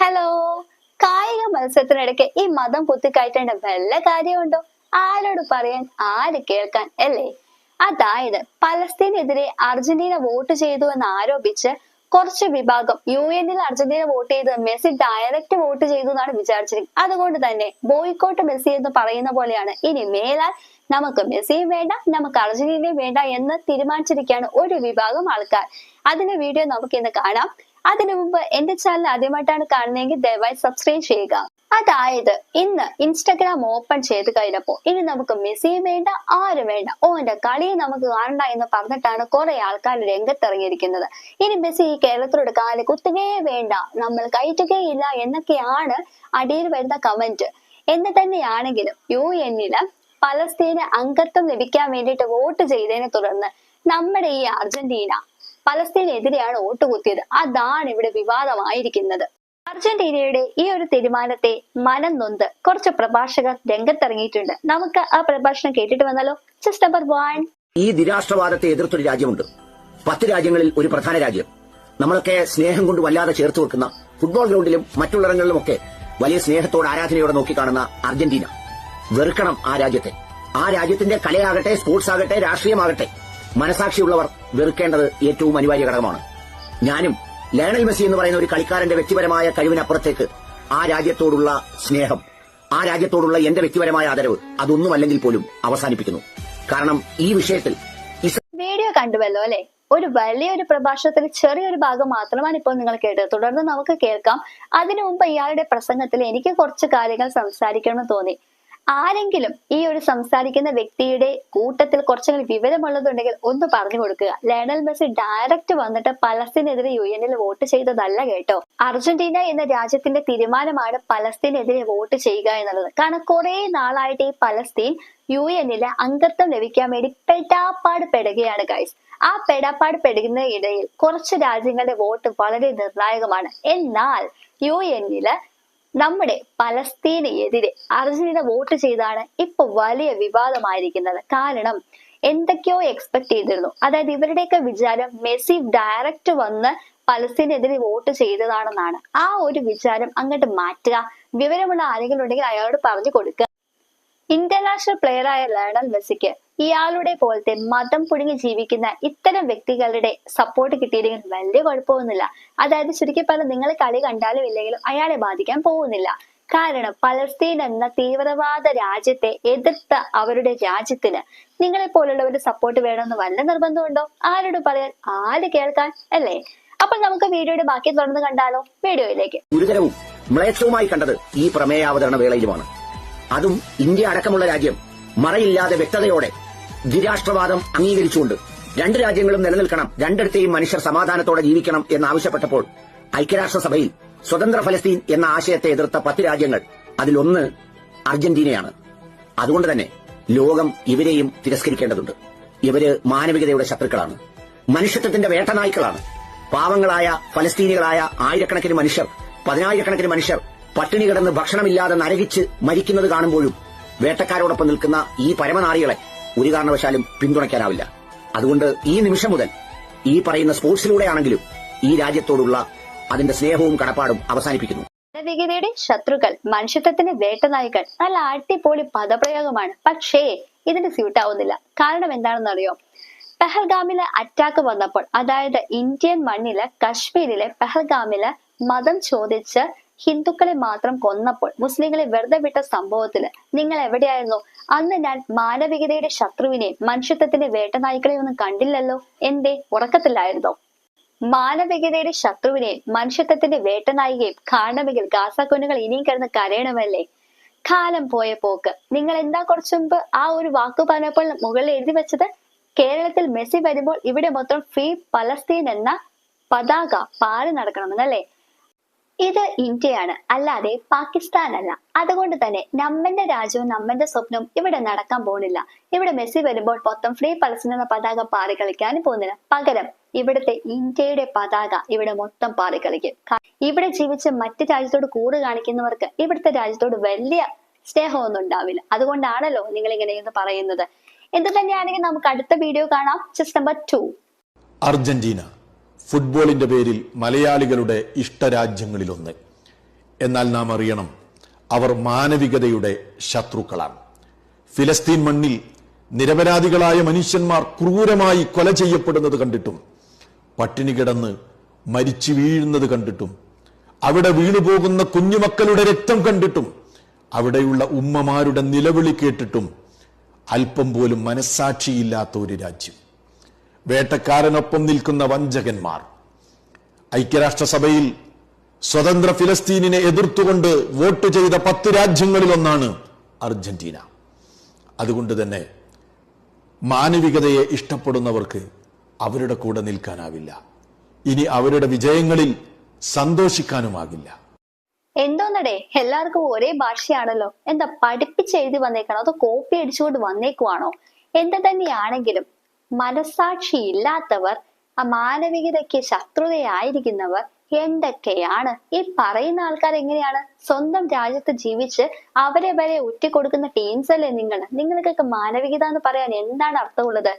Hello കായിക മത്സരത്തിനിടയ്ക്ക് ഈ മതം കുത്തിക്കയറ്റേണ്ട വല്ല കാര്യമുണ്ടോ? ആരോട് പറയാൻ ആര് കേൾക്കാൻ അല്ലേ? അതായത് പലസ്തീനെതിരെ അർജന്റീന വോട്ട് ചെയ്തു എന്ന് ആരോപിച്ച് കുറച്ച് വിഭാഗം യു എന്നിൽ അർജന്റീന വോട്ട് ചെയ്ത് മെസ്സി ഡയറക്റ്റ് വോട്ട് ചെയ്തു എന്നാണ് വിചാരിച്ചിരിക്കുന്നത്. അതുകൊണ്ട് തന്നെ ബോയ്ക്കോട്ട് മെസ്സി എന്ന് പറയുന്ന പോലെയാണ്. ഇനി മേലാൽ നമുക്ക് മെസ്സിയും വേണ്ട നമുക്ക് അർജന്റീനയും വേണ്ട എന്ന് തീരുമാനിച്ചിരിക്കുകയാണ് ഒരു വിഭാഗം ആൾക്കാർ. അതിന്റെ വീഡിയോ നമുക്ക് ഇന്ന് കാണാം. അതിനു മുമ്പ് എന്റെ ചാനൽ ആദ്യമായിട്ടാണ് കാണുന്നതെങ്കിൽ ദയവായി സബ്സ്ക്രൈബ് ചെയ്യുക. അതായത് ഇന്ന് ഇൻസ്റ്റഗ്രാം ഓപ്പൺ ചെയ്ത് കഴിഞ്ഞപ്പോ ഇനി നമുക്ക് മെസ്സിയും വേണ്ട ആരും വേണ്ട. ഓ എന്റെ കളിയെ നമുക്ക് കാണണ്ട എന്ന് പറഞ്ഞിട്ടാണ് കുറെ ആൾക്കാർ രംഗത്തിറങ്ങിയിരിക്കുന്നത്. ഇനി മെസ്സി ഈ കേരളത്തിലൂടെ കാൽ കുത്തുകയേ വേണ്ട. നമ്മൾ കയറ്റുകയില്ല എന്നൊക്കെയാണ് അടിയിൽ വരുന്ന കമന്റ് എന്ന് തന്നെയാണെങ്കിലും യു എന്നിൽ പലസ്തീന് അംഗത്വം ലഭിക്കാൻ വേണ്ടിയിട്ട് വോട്ട് ചെയ്തതിനെ തുടർന്ന് നമ്മുടെ ഈ അർജന്റീന പലസ്തീനെതിരെയാണ് വോട്ട് കുത്തിയത് അതാണ് ഇവിടെ വിവാദമായിരിക്കുന്നത്. അർജന്റീനയുടെ ഈ ഒരു തീരുമാനത്തെ മനം നൊന്ത് കുറച്ച് പ്രഭാഷകർ രംഗത്തിറങ്ങിയിട്ടുണ്ട്. നമുക്ക് ആ പ്രഭാഷണം കേട്ടിട്ട് വന്നാലോ? ജസ്റ്റ് നമ്പർ വൺ ഈ നിരാഷ്ട്രവാദത്തെ എതിർത്തൊരു രാജ്യമുണ്ട്. പത്ത് രാജ്യങ്ങളിൽ ഒരു പ്രധാന രാജ്യം. നമ്മളൊക്കെ സ്നേഹം കൊണ്ട് വല്ലാതെ ചേർത്ത് വെക്കുന്ന ഫുട്ബോൾ ഗ്രൗണ്ടിലും മറ്റുള്ളിടങ്ങളിലുമൊക്കെ വലിയ സ്നേഹത്തോടെ ആരാധനയോടെ നോക്കിക്കാണുന്ന അർജന്റീന. വെറുക്കണം ആ രാജ്യത്തെ. ആ രാജ്യത്തിന്റെ കലയാകട്ടെ സ്പോർട്സ് ആകട്ടെ രാഷ്ട്രീയമാകട്ടെ. മനസാക്ഷിയുള്ളവർ വെറുക്കേണ്ടത് ഏറ്റവും അനിവാര്യ ഘടകമാണ്. ഞാനും ലയണൽ മെസ്സി എന്ന് പറയുന്ന ഒരു കളിക്കാരന്റെ വ്യക്തിപരമായ കഴിവിനപ്പുറത്തേക്ക് ആ രാജ്യത്തോടുള്ള സ്നേഹം ആ രാജ്യത്തോടുള്ള എന്റെ വ്യക്തിപരമായ ആദരവ് അതൊന്നുമല്ലെങ്കിൽ പോലും അവസാനിപ്പിക്കുന്നു. കാരണം ഈ വിഷയത്തിൽ വീഡിയോ കണ്ടുവല്ലോ അല്ലെ? ഒരു വലിയൊരു പ്രഭാഷണത്തിൽ ചെറിയൊരു ഭാഗം മാത്രമാണ് ഇപ്പോൾ നിങ്ങൾ കേട്ടത്. തുടർന്ന് നമുക്ക് കേൾക്കാം. അതിനു മുമ്പ് ഇയാളുടെ പ്രസംഗത്തിൽ എനിക്ക് കുറച്ച് കാര്യങ്ങൾ സംസാരിക്കണമെന്ന് തോന്നി. ആരെങ്കിലും ഈ ഒരു സംസാരിക്കുന്ന വ്യക്തിയുടെ കൂട്ടത്തിൽ കുറച്ചെങ്കിലും വിവരമുള്ളതുണ്ടെങ്കിൽ ഒന്ന് പറഞ്ഞു കൊടുക്കുക. ലയണൽ മെസ്സി ഡയറക്റ്റ് വന്നിട്ട് പലസ്തീനെതിരെ യു എനിൽ വോട്ട് ചെയ്തതല്ല കേട്ടോ. അർജന്റീന എന്ന രാജ്യത്തിന്റെ തീരുമാനമാണ് പലസ്തീനെതിരെ വോട്ട് ചെയ്യുക എന്നുള്ളത്. കാരണം കുറെ നാളായിട്ട് ഈ പലസ്തീൻ യു എന്നിലെ അംഗത്വം ലഭിക്കാൻ വേണ്ടി പെടാപ്പാട് പെടുകയാണ് ഗൈസ് ആ പെടാപ്പാട് പെടുന്ന ഇടയിൽ കുറച്ച് രാജ്യങ്ങളുടെ വോട്ട് വളരെ നിർണായകമാണ്. എന്നാൽ യു എന്നിൽ നമ്മുടെ പലസ്തീനെതിരെ അർജന്റീന വോട്ട് ചെയ്താണ് ഇപ്പൊ വലിയ വിവാദമായിരിക്കുന്നത്. കാരണം എന്തൊക്കെയോ എക്സ്പെക്ട് ചെയ്തിരുന്നു. അതായത് ഇവരുടെയൊക്കെ വിചാരം മെസ്സി ഡയറക്റ്റ് വന്ന് പലസ്തീനെതിരെ വോട്ട് ചെയ്തതാണെന്നാണ്. ആ ഒരു വിചാരം അങ്ങോട്ട് മാറ്റുക വിവരമുള്ള ആരെങ്കിലും ഉണ്ടെങ്കിൽ അയാളോട് പറഞ്ഞു കൊടുക്കുക. ഇന്റർനാഷണൽ പ്ലെയറായ ലയണൽ മെസ്സിക്ക് ഇയാളുടെ പോലത്തെ മതം പുഴുങ്ങി ജീവിക്കുന്ന ഇത്തരം വ്യക്തികളുടെ സപ്പോർട്ട് കിട്ടിയില്ലെങ്കിൽ വലിയ കുഴപ്പമൊന്നുമില്ല. അതായത് ചുരുക്കി പറഞ്ഞാൽ നിങ്ങൾ കളി കണ്ടാലും ഇല്ലെങ്കിലും അയാളെ ബാധിക്കാൻ പോകുന്നില്ല. കാരണം പലസ്തീൻ എന്ന തീവ്രവാദ രാജ്യത്തെ എതിർത്ത അവരുടെ രാജ്യത്തിന് നിങ്ങളെ പോലുള്ളവരുടെ സപ്പോർട്ട് വേണമെന്ന് വല്ല നിർബന്ധമുണ്ടോ? ആരോട് പറയാൻ ആര് കേൾക്കാൻ അല്ലേ? അപ്പൊ നമുക്ക് വീഡിയോയുടെ ബാക്കി തുറന്ന് കണ്ടാലോ? വീഡിയോയിലേക്ക്. ഗുരുതരവും മ്ലേച്ഛവുമായി കണ്ടത് ഈ പ്രമേയാവതരണ വേളയിലുമാണ്. അതും ഇന്ത്യ അടക്കമുള്ള രാജ്യം മറയില്ലാതെ വ്യക്തതയോടെ ദ്വിരാഷ്ട്രവാദം അംഗീകരിച്ചുകൊണ്ട് രണ്ട് രാജ്യങ്ങളും നിലനിൽക്കണം രണ്ടിടത്തെയും മനുഷ്യർ സമാധാനത്തോടെ ജീവിക്കണം എന്നാവശ്യപ്പെട്ടപ്പോൾ ഐക്യരാഷ്ട്രസഭയിൽ സ്വതന്ത്ര ഫലസ്തീൻ എന്ന ആശയത്തെ എതിർത്ത പത്ത് രാജ്യങ്ങൾ അതിലൊന്ന് അർജന്റീനയാണ്. അതുകൊണ്ട് തന്നെ ലോകം ഇവരെയും തിരസ്കരിക്കേണ്ടതുണ്ട്. ഇവർ മാനവികതയുടെ ശത്രുക്കളാണ്. മനുഷ്യത്വത്തിന്റെ വേട്ടനായ്ക്കളാണ്. പാവങ്ങളായ ഫലസ്തീനികളായ ആയിരക്കണക്കിന് മനുഷ്യർ പതിനായിരക്കണക്കിന് മനുഷ്യർ പട്ടിണി കിടന്ന് ഭക്ഷണമില്ലാതെ നരകിച്ച് മരിക്കുന്നത് കാണുമ്പോഴും വേട്ടക്കാരോടൊപ്പം നിൽക്കുന്ന ഈ പരമനാറികളെ ഒരു കാരണവശാലും പിന്തുണയ്ക്കാനാവില്ല. അതുകൊണ്ട് ഈ നിമിഷം മുതൽ ഈ പറയുന്ന സ്പോർട്സിലൂടെയാണെങ്കിലും ഈ രാജ്യത്തോടുള്ള അതിന്റെ സ്നേഹവും കടപ്പാടും അവസാനിപ്പിക്കുന്നു. മാനവികതയുടെ ശത്രുക്കൾ മനുഷ്യത്വത്തിന്റെ വേട്ടനായികൾ നല്ല അടിപൊളി പദപ്രയോഗമാണ്. പക്ഷേ ഇതിന് സ്യൂട്ട് ആവുന്നില്ല കാരണം എന്താണെന്ന് അറിയോ പെഹൽഗാമിലെ അറ്റാക്ക് വന്നപ്പോൾ അതായത് ഇന്ത്യൻ മണ്ണിലെ കശ്മീരിലെ പെഹൽഗാമിലെ മതം ചോദിച്ച് ഹിന്ദുക്കളെ മാത്രം കൊന്നപ്പോൾ മുസ്ലിങ്ങളെ വെറുതെ വിട്ട സംഭവത്തിൽ നിങ്ങൾ എവിടെയായിരുന്നു? അന്ന് ഞാൻ മാനവികതയുടെ ശത്രുവിനെ മനുഷ്യത്വത്തിന്റെ വേട്ടനായ്ക്കളെ ഒന്നും കണ്ടില്ലല്ലോ. എന്തേ? ഉറക്കത്തിലായിരുന്നോ? മാനവികതയുടെ ശത്രുവിനെ മനുഷ്യത്വത്തിന്റെ വേട്ടനായികയും കാണണമെങ്കിൽ ഗാസാക്കുന്നുകൾ ഇനിയും കിടന്ന് കരയണമല്ലേ? കാലം പോയ പോക്ക്. നിങ്ങൾ എന്താ കുറച്ചു മുമ്പ് ആ ഒരു വാക്ക് പറഞ്ഞപ്പോൾ മുകളിൽ എഴുതി വെച്ചത്? കേരളത്തിൽ മെസ്സി വരുമ്പോൾ ഇവിടെ മൊത്തം ഫ്രീ പലസ്തീൻ എന്ന പതാക പാറി നടക്കണമെന്നല്ലേ? ഇത് ഇന്ത്യയാണ്. അല്ലാതെ പാകിസ്ഥാൻ അല്ല അതുകൊണ്ട് തന്നെ നമ്മന്റെ രാജ്യവും നമ്മന്റെ സ്വപ്നവും ഇവിടെ നടക്കാൻ പോകുന്നില്ല. ഇവിടെ മെസ്സി വരുമ്പോൾ മൊത്തം ഫ്രീ പലസ്തീൻ എന്ന പതാക പാറി കളിക്കാനും പോകുന്നില്ല. പകരം ഇവിടുത്തെ ഇന്ത്യയുടെ പതാക ഇവിടെ മൊത്തം പാറി കളിക്കും. ഇവിടെ ജീവിച്ച് മറ്റു രാജ്യത്തോട് കൂറ് കാണിക്കുന്നവർക്ക് ഇവിടുത്തെ രാജ്യത്തോട് വലിയ സ്നേഹമൊന്നും ഉണ്ടാവില്ല. അതുകൊണ്ടാണല്ലോ നിങ്ങൾ ഇങ്ങനെ പറയുന്നത്. എന്ത് തന്നെയാണെങ്കിൽ നമുക്ക് അടുത്ത വീഡിയോ കാണാം. Just number two Argentina. ഫുട്ബോളിന്റെ പേരിൽ മലയാളികളുടെ ഇഷ്ടരാജ്യങ്ങളിലൊന്ന്. എന്നാൽ നാം അറിയണം അവർ മാനവികതയുടെ ശത്രുക്കളാണ്. ഫിലസ്തീൻ മണ്ണിൽ നിരപരാധികളായ മനുഷ്യന്മാർ ക്രൂരമായി കൊല ചെയ്യപ്പെടുന്നത് കണ്ടിട്ടും പട്ടിണി കിടന്ന് മരിച്ചു വീഴുന്നത് കണ്ടിട്ടും അവിടെ വീണുപോകുന്ന കുഞ്ഞുമക്കളുടെ രക്തം കണ്ടിട്ടും അവിടെയുള്ള ഉമ്മമാരുടെ നിലവിളി കേട്ടിട്ടും അല്പം പോലും മനസ്സാക്ഷിയില്ലാത്ത ഒരു രാജ്യം. വേട്ടക്കാരനൊപ്പം നിൽക്കുന്ന വഞ്ചകന്മാർ. ഐക്യരാഷ്ട്രസഭയിൽ സ്വതന്ത്ര ഫിലസ്തീനിനെ എതിർത്തുകൊണ്ട് വോട്ട് ചെയ്ത പത്ത് രാജ്യങ്ങളിലൊന്നാണ് അർജന്റീന. അതുകൊണ്ട് തന്നെ മാനവികതയെ ഇഷ്ടപ്പെടുന്നവർക്ക് അവരുടെ കൂടെ നിൽക്കാനാവില്ല. ഇനി അവരുടെ വിജയങ്ങളിൽ സന്തോഷിക്കാനുമാകില്ല. എന്തോന്നടേ എല്ലാവർക്കും ഒരേ ഭാഷയാണല്ലോ. എന്താ പഠിപ്പിച്ച് എഴുതി വന്നേക്കണോ? അതോ കോപ്പി അടിച്ചുകൊണ്ട് വന്നേക്കുവാണോ? എന്ത് തന്നെയാണെങ്കിലും മനസാക്ഷി ഇല്ലാത്തവർ ആ മാനവികതയ്ക്ക് ശത്രുതയായിരിക്കുന്നവർ എന്തൊക്കെയാണ്? ഈ പറയുന്ന ആൾക്കാർ എങ്ങനെയാണ്? സ്വന്തം രാജ്യത്ത് ജീവിച്ച് അവരെ വരെ ഉറ്റിക്കൊടുക്കുന്ന ടീംസ് അല്ലേ നിങ്ങൾ? നിങ്ങൾക്കൊക്കെ മാനവികത എന്ന് പറയാൻ എന്താണ് അർത്ഥമുള്ളത്?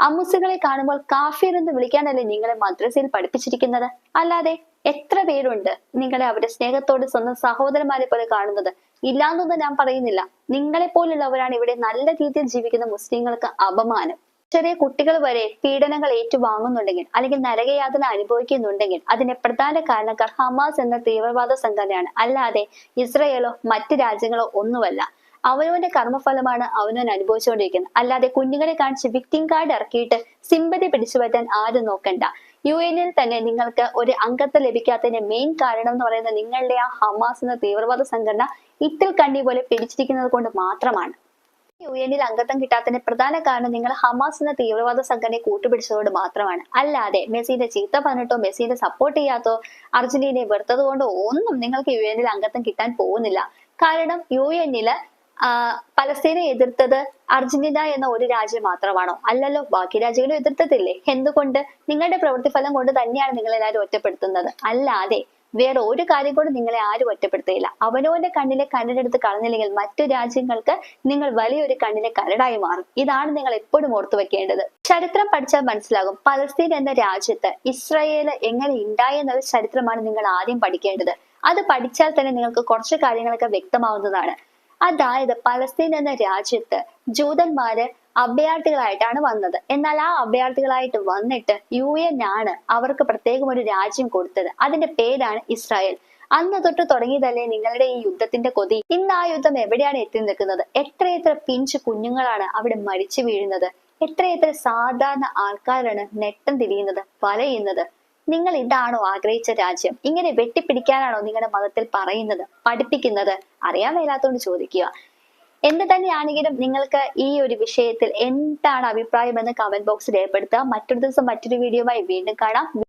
അമ്മുസുകളെ കാണുമ്പോൾ കാഫിർ എന്ന് വിളിക്കാനല്ലേ നിങ്ങളെ മദ്രസയിൽ പഠിപ്പിച്ചിരിക്കുന്നത്? അല്ലാതെ എത്ര പേരുണ്ട് നിങ്ങളെ അവരുടെ സ്നേഹത്തോട് സ്വന്തം സഹോദരന്മാരെ പോലെ കാണുന്നത്? ഇല്ലാന്നൊന്നും ഞാൻ പറയുന്നില്ല. നിങ്ങളെ പോലുള്ളവരാണ് ഇവിടെ നല്ല രീതിയിൽ ജീവിക്കുന്ന മുസ്ലിങ്ങൾക്ക് അപമാനം. ചെറിയ കുട്ടികൾ വരെ പീഡനങ്ങൾ ഏറ്റുവാങ്ങുന്നുണ്ടെങ്കിൽ അല്ലെങ്കിൽ നരകയാതന അനുഭവിക്കുന്നുണ്ടെങ്കിൽ അതിന്റെ പ്രധാന കാരണക്കാർ ഹമാസ് എന്ന തീവ്രവാദ സംഘടനയാണ്. അല്ലാതെ ഇസ്രയേലോ മറ്റ് രാജ്യങ്ങളോ ഒന്നുമല്ല. അവനവന്റെ കർമ്മഫലമാണ് അവനവൻ അനുഭവിച്ചുകൊണ്ടിരിക്കുന്നത്. അല്ലാതെ കുഞ്ഞുങ്ങളെ കാണിച്ച് വിക്ടിം കാർഡ് ഇറക്കിയിട്ട് സിമ്പതി പിടിച്ചു പറ്റാൻ ആരും നോക്കണ്ട. യു എനിൽ തന്നെ നിങ്ങൾക്ക് ഒരു അംഗത്വം ലഭിക്കാത്തതിന്റെ മെയിൻ കാരണം എന്ന് പറയുന്നത് നിങ്ങളുടെ ആ ഹമാസ് എന്ന തീവ്രവാദ സംഘടന ഇത്തിൽ കണ്ണി പോലെ പിടിച്ചിരിക്കുന്നത് കൊണ്ട് മാത്രമാണ്. യു എനിൽ അംഗത്വം കിട്ടാത്തതിന് പ്രധാന കാരണം നിങ്ങൾ ഹമാസ് എന്ന തീവ്രവാദ സംഘടനയെ കൂട്ടുപിടിച്ചതോട് മാത്രമാണ്. അല്ലാതെ മെസ്സിന്റെ ചീത്ത പറഞ്ഞിട്ടോ മെസ്സിനെ സപ്പോർട്ട് ചെയ്യാത്തോ അർജന്റീനയെ വെറുത്തത് കൊണ്ടോ ഒന്നും നിങ്ങൾക്ക് യു എനിൽ അംഗത്വം കിട്ടാൻ പോകുന്നില്ല. കാരണം യു എന്നിൽ പലസ്തീനെ എതിർത്തത് അർജന്റീന എന്ന ഒരു രാജ്യം മാത്രമാണോ? അല്ലല്ലോ ബാക്കി രാജ്യങ്ങളും എതിർത്തതില്ലേ? എന്തുകൊണ്ട്? നിങ്ങളുടെ പ്രവൃത്തിഫലം കൊണ്ട് തന്നെയാണ് നിങ്ങൾ എല്ലാവരും ഒറ്റപ്പെടുത്തുന്നത്. അല്ലാതെ വേറെ ഒരു കാര്യം കൊണ്ട് നിങ്ങളെ ആരും ഒറ്റപ്പെടുത്തുകയില്ല. അവനവന്റെ കണ്ണിലെ കരടെടുത്ത് കളഞ്ഞില്ലെങ്കിൽ മറ്റു രാജ്യങ്ങൾക്ക് നിങ്ങൾ വലിയൊരു കണ്ണിലെ കരടായി മാറും. ഇതാണ് നിങ്ങൾ എപ്പോഴും ഓർത്തു വെക്കേണ്ടത്. ചരിത്രം പഠിച്ചാൽ മനസ്സിലാകും. പലസ്തീൻ എന്ന രാജ്യത്ത് ഇസ്രായേൽ എങ്ങനെ ഉണ്ടായി എന്നുള്ള ചരിത്രമാണ് നിങ്ങൾ ആദ്യം പഠിക്കേണ്ടത്. അത് പഠിച്ചാൽ തന്നെ നിങ്ങൾക്ക് കുറച്ച് കാര്യങ്ങളൊക്കെ വ്യക്തമാവുന്നതാണ്. അതായത് പലസ്തീൻ എന്ന രാജ്യത്ത് ജൂതന്മാര് അഭയാർത്ഥികളായിട്ടാണ് വന്നത്. എന്നാൽ ആ അഭയാർത്ഥികളായിട്ട് വന്നിട്ട് യു എൻ ആണ് അവർക്ക് പ്രത്യേകം ഒരു രാജ്യം കൊടുത്തത്. അതിന്റെ പേരാണ് ഇസ്രായേൽ. അന്ന് തൊട്ട് തുടങ്ങിയതല്ലേ നിങ്ങളുടെ ഈ യുദ്ധത്തിന്റെ കൊതി? ഇന്ന് ആ യുദ്ധം എവിടെയാണ് എത്തി നിൽക്കുന്നത്? എത്രയെത്ര പിഞ്ച് കുഞ്ഞുങ്ങളാണ് അവിടെ മരിച്ചു വീഴുന്നത്? എത്രയെത്ര സാധാരണ ആൾക്കാരാണ് നെട്ടം തിരിയുന്നത് വലയുന്നത് നിങ്ങൾ ഇതാണോ ആഗ്രഹിച്ച രാജ്യം? ഇങ്ങനെ വെട്ടിപ്പിടിക്കാനാണോ നിങ്ങളുടെ മതത്തിൽ പറയുന്നത് പഠിപ്പിക്കുന്നത്? അറിയാൻ മേലാത്തോണ്ട് ചോദിക്കുക. എന്ത് തന്നെയാണെങ്കിലും നിങ്ങൾക്ക് ഈ ഒരു വിഷയത്തിൽ എന്താണ് അഭിപ്രായം എന്ന് കമന്റ് ബോക്സിൽ രേഖപ്പെടുത്തുക. മറ്റൊരു ദിവസം മറ്റൊരു വീഡിയോയുമായി വീണ്ടും കാണാം.